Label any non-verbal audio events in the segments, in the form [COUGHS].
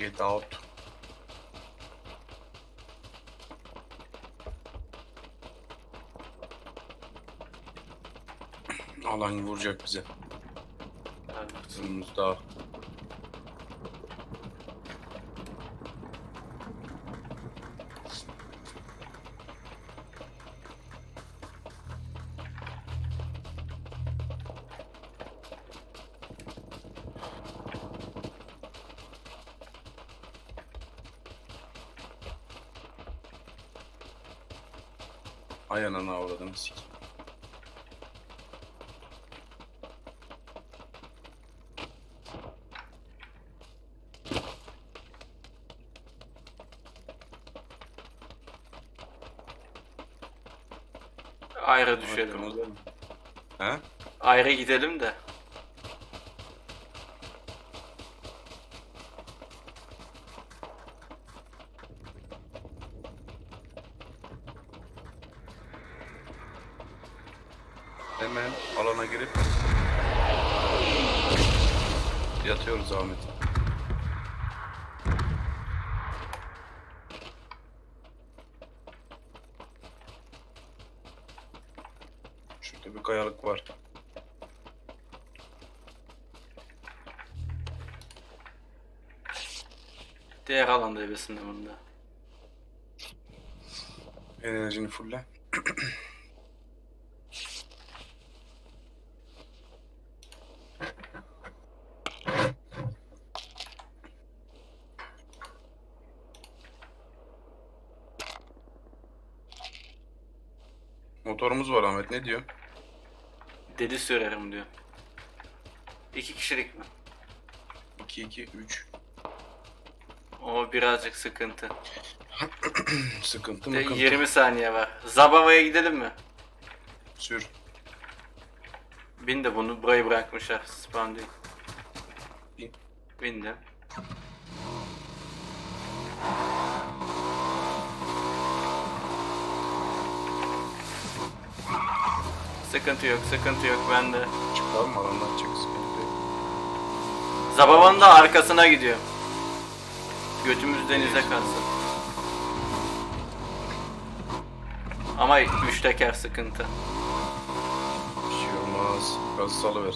Get out. Alan vuracak bize. Kızımız daha. Ay ananı avradını sik. Ayrı düşelim. Arkamızda mı? He? Ayrı gidelim de. Hemen alana girip yatıyoruz Ahmet. Şurada bir kayalık var. Diğer alanda ebesinde bunda. Enerjini fulle. Motorumuz var Ahmet ne diyor? Deli sürerim diyor. İki kişilik mi? 2 2 3 O birazcık sıkıntı. [CLEARS THROAT] sıkıntı De, mı? 20 saniye var. Zabava'ya gidelim mi? Sür. Bin de bunu burayı bırakmışlar. Spawn değil. Bin. Bindim. Sıkıntı yok, sıkıntı yok bende. Çıkalım alandan çık sıkıntı. Zabavan da arkasına gidiyor. Götümüz denize kalsın. Ama üç teker sıkıntı. Bir şey olmaz. Gazı salıver.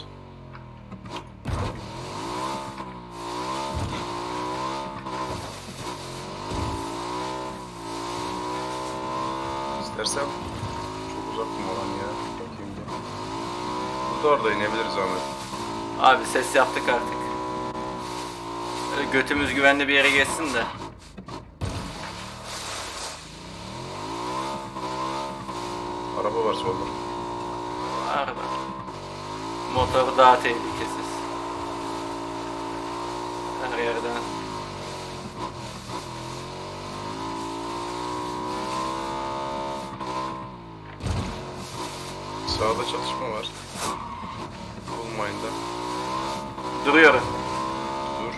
İstersen çok uzak mı olan ya? Bakayım bir. Burada orada inebiliriz Ahmet. Abi ses yaptık artık. Götümüz güvenli bir yere geçsin de. Araba var solda. Araba. Motor daha tehlikesiz. Her yerden. Sağda çatışma var. Bulmayın da. Duruyorum. Dur.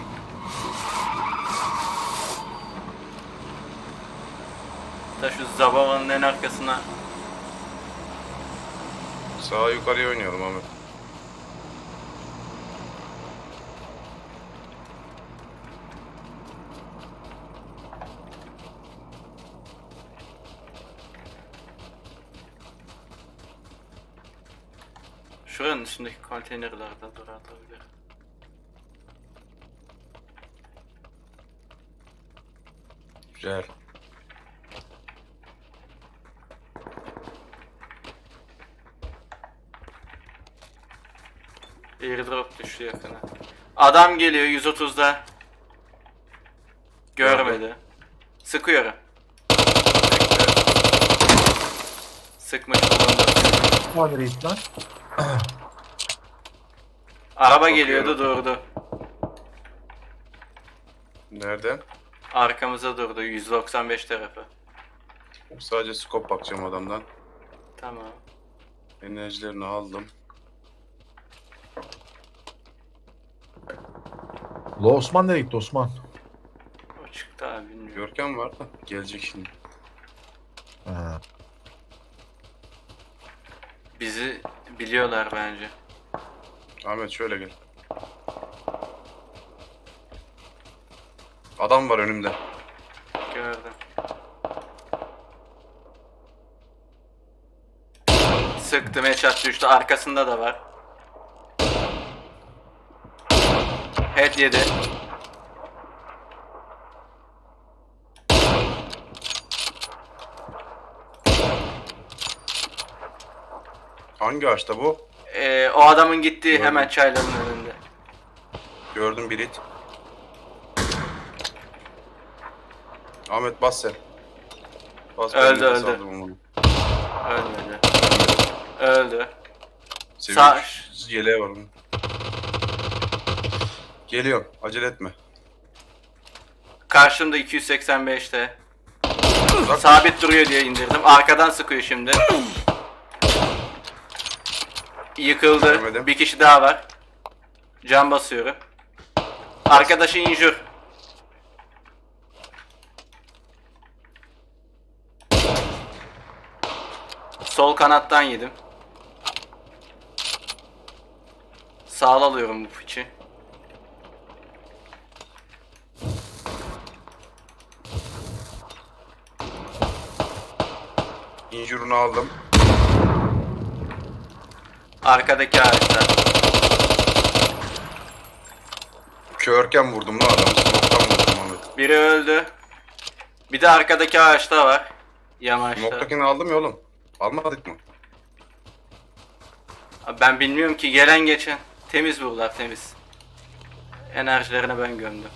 Ta şu Zabava'nın en arkasına. Sağa yukarıya oynayalım Ahmet. Şuranın üstündeki konteynerlerde durabilir. Güzel. Airdrop düştü yakına. Adam geliyor 130'da. Görmedi. Sıkıyorum. Sıkmış bulundu. Hadi reis lan. Araba geliyordu durdu. Nerede? Arkamıza durdu 195 tarafı. Sadece skop bakacağım adamdan. Tamam. Enerjilerini aldım. Lo Osman nereye gitti Osman? O çıktı abi bilmiyorum. Görkem var da gelecek şimdi. Ha. Bizi biliyorlar bence. Ahmet şöyle gel. Adam var önümde. Gördüm. Sıktım headshot düştü. Arkasında da var. Head yedi. Hangi ağaçta bu? Ee, o adamın gittiği Gördüm. hemen çayların önünde. Gördüm bir it. Ahmet bas sen. Bas ben Öldü, nefes öldü. onu. Ölmedi. Öldü. Seviyor. Sağ- Yeleğe var onun. Geliyorum. Acele etme. Karşımda 285'te. Uzak Sabit duruyor diye indirdim. Arkadan sıkıyor şimdi. Yıkıldı. Görmedim. Bir kişi daha var. Can basıyorum. Arkadaşı injur. Sol kanattan yedim. Sağ alıyorum bu İnjurunu aldım. Arkadaki ağaçta. Körken vurdum lan adamı. Smoke'tan vurdum Ahmet. Biri öldü. Bir de arkadaki ağaçta var. Yamaçta. Smoke'takini aldım ya oğlum. Almadık mı? Abi Ben bilmiyorum ki gelen geçen. Temiz buralar temiz. Enerjilerini ben gömdüm.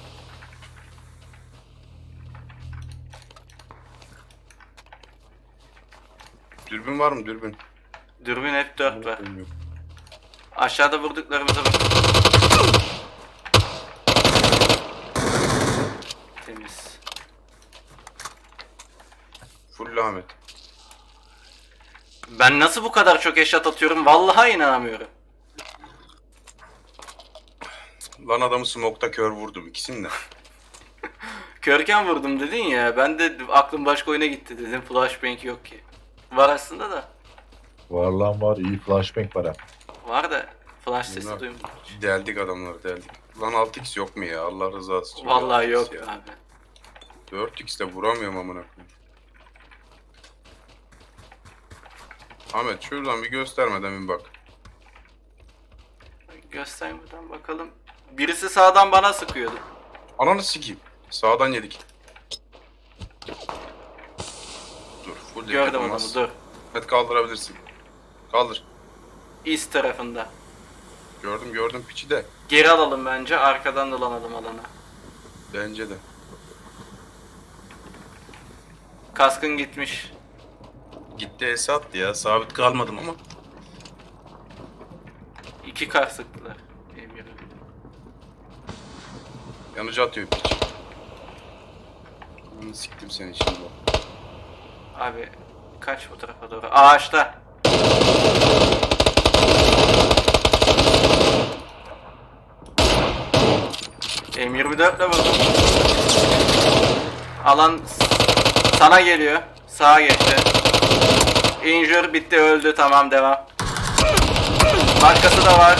Dürbün var mı dürbün? Dürbün hep 4 var. Aşağıda vurduklarımıza bak. Temiz. Full Ahmet. Ben nasıl bu kadar çok eşat atıyorum vallahi inanamıyorum. Lan adamı smoke'ta kör vurdum ikisini de. [LAUGHS] Körken vurdum dedin ya ben de aklım başka oyuna gitti dedim flashbang yok ki. Var aslında da. Var lan var. iyi flashbang var ha. Var da flash sesi Bunlar- duymadım. Deldik adamları deldik. Lan 6x yok mu ya Allah rızası için. Vallahi 6x yok ya. abi. 4x de vuramıyorum amına koyayım. Ahmet şuradan bir göstermeden bir bak. Göster buradan bakalım. Birisi sağdan bana sıkıyordu. Ananı sikeyim. Sağdan yedik. Dur full Gördüm adamı dur. Evet kaldırabilirsin. Kaldır. East tarafında. Gördüm gördüm piçi de. Geri alalım bence arkadan dolanalım alana. Bence de. Kaskın gitmiş. Gitti Esat ya. Sabit kalmadım ama. İki kar sıktılar. Emir. Yanıcı atıyor piç. Siktim seni şimdi. Abi kaç bu tarafa doğru? Ağaçta. M24 ile vurdum. Alan sana geliyor. Sağa geçti. Injure bitti öldü tamam devam. Başkası da var.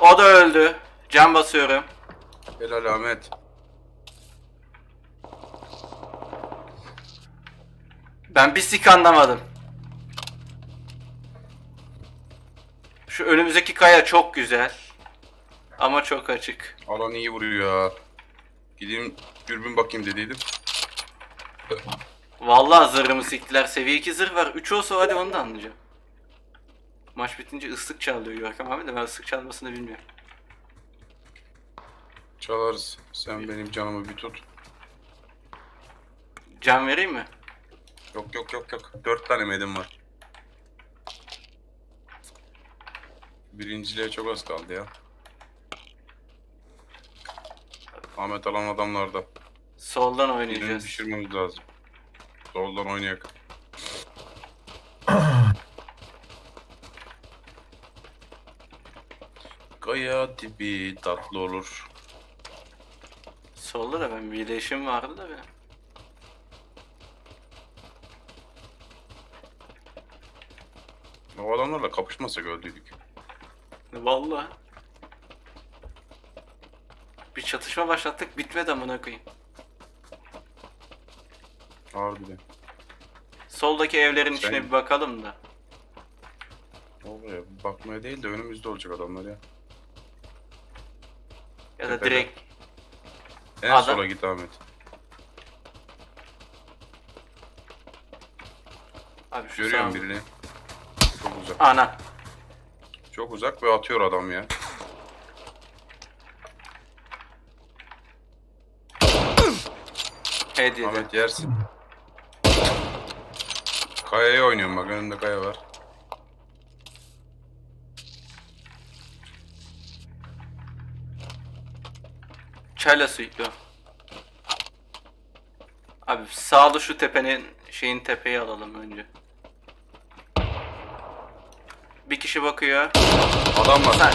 O da öldü. Can basıyorum. Helal Ahmet. Ben bir sik anlamadım. Şu önümüzdeki kaya çok güzel. Ama çok açık. Alan iyi vuruyor ya. Gideyim dürbün bakayım dediydim. Vallahi zırhımı siktiler. Seviye 2 zırh var. 3 olsa hadi onu da anlayacağım. Maç bitince ıslık çalıyor Görkem abi de ben ıslık çalmasını bilmiyorum. Çalarız. Sen benim canımı bir tut. Can vereyim mi? Yok yok yok yok. Dört tane medim var. Birinciliğe çok az kaldı ya. Ahmet alan adamlarda. Soldan Birini oynayacağız. düşürmemiz lazım. Soldan oynayak. [COUGHS] Kaya tipi tatlı olur. Solda da ben bir iletişim vardı da benim. O adamlarla kapışmasak öldüydük. Vallahi. Bir çatışma başlattık bitmedi amına koyayım. Harbiden. Soldaki evlerin içine Sen- bir bakalım da. Oraya bakmaya değil de önümüzde olacak adamlar ya. Ya da direkt En Adam- sola git Ahmet. abi şu Görüyorum sağ- birini. Uzak. Ana. Çok uzak ve atıyor adam ya. Head yedi. Ahmet yersin. Kayaya oynuyorum bak önümde kaya var. Çayla suiklo. Abi sağlı şu tepenin şeyin tepeyi alalım önce. Bir kişi bakıyor. Adam var. Sen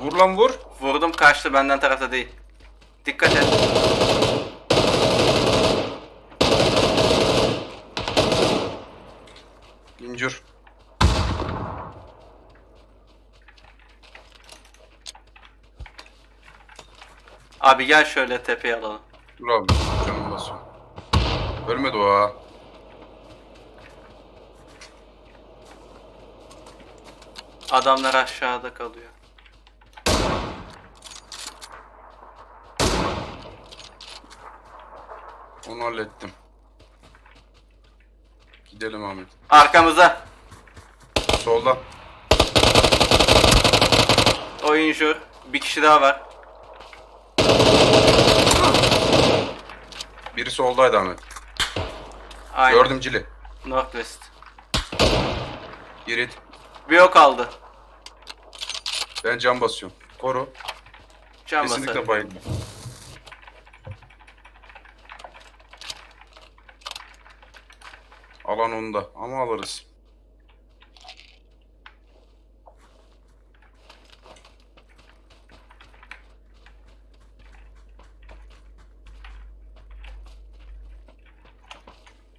Vur lan vur. vurdum kaçtı benden tarafta değil. Dikkat et. İncir. Abi gel şöyle tepeye alalım. Dur abi. Canım basıyor. Ölmedi o ha. Adamlar aşağıda kalıyor. Onu hallettim. Gidelim Ahmet. Arkamıza. Solda. Oyuncu. Bir kişi daha var. Biri soldaydı Ahmet. Aynen. Gördüm Cili. Northwest. Girit. Bir o kaldı. Ben cam basıyorum. Koru. Can Kesinlikle basarım. bayılma. Alan onda ama alırız.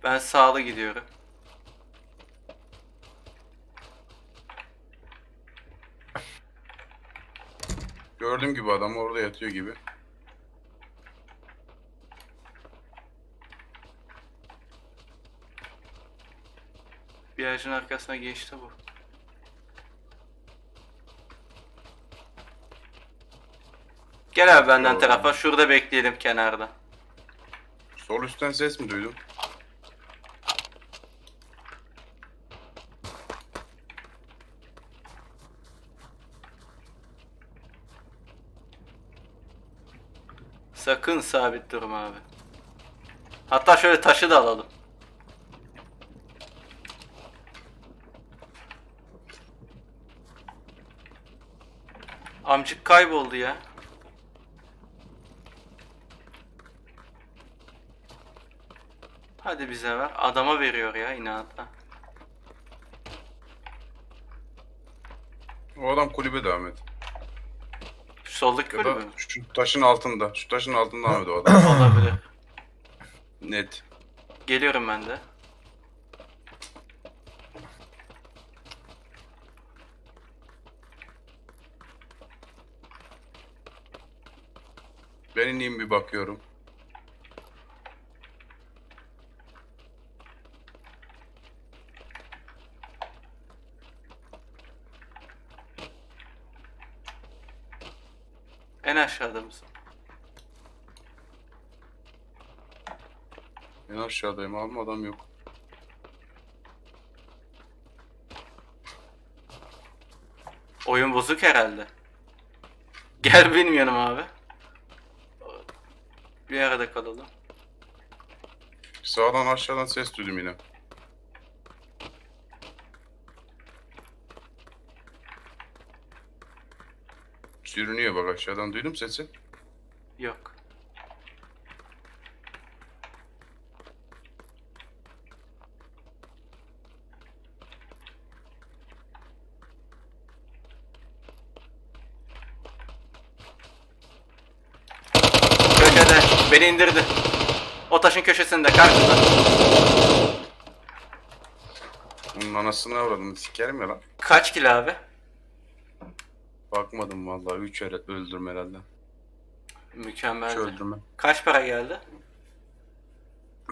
Ben sağlı gidiyorum. Gördüğüm gibi adam orada yatıyor gibi. Bir ağacın arkasına geçti bu. Gel abi benden Yo. tarafa. Şurada bekleyelim kenarda. Sol üstten ses mi duydun? Sakın sabit durma abi. Hatta şöyle taşı da alalım. Amcık kayboldu ya. Hadi bize ver. Adama veriyor ya inatla. O adam kulübe devam et. Şu soldaki Ya mü? şu taşın altında. Şu taşın altında Ahmet o adam. [LAUGHS] Olabilir. Net. Geliyorum ben de. Ben ineyim bir bakıyorum. En aşağıda mısın? En aşağıdayım abi adam yok. Oyun bozuk herhalde. Gel bilmiyorum abi. Bir arada kalalım. Sağdan aşağıdan ses duydum yine. Sürünüyor bak aşağıdan duydum sesi. Yok. Köşede. Beni indirdi. O taşın köşesinde karşıda. Onun anasını avradım sikerim ya lan. Kaç kilo abi? Bakmadım vallahi 3 öğret öldürme herhalde. Mükemmel. öldürme. Kaç para geldi?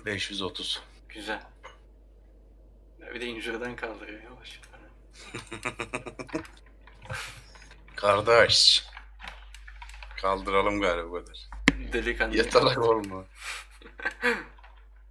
530. Güzel. Bir de injuriden kaldırıyor yavaş. [LAUGHS] Kardeş. Kaldıralım galiba bu kadar. Delikanlı. Yatalak olma. [LAUGHS]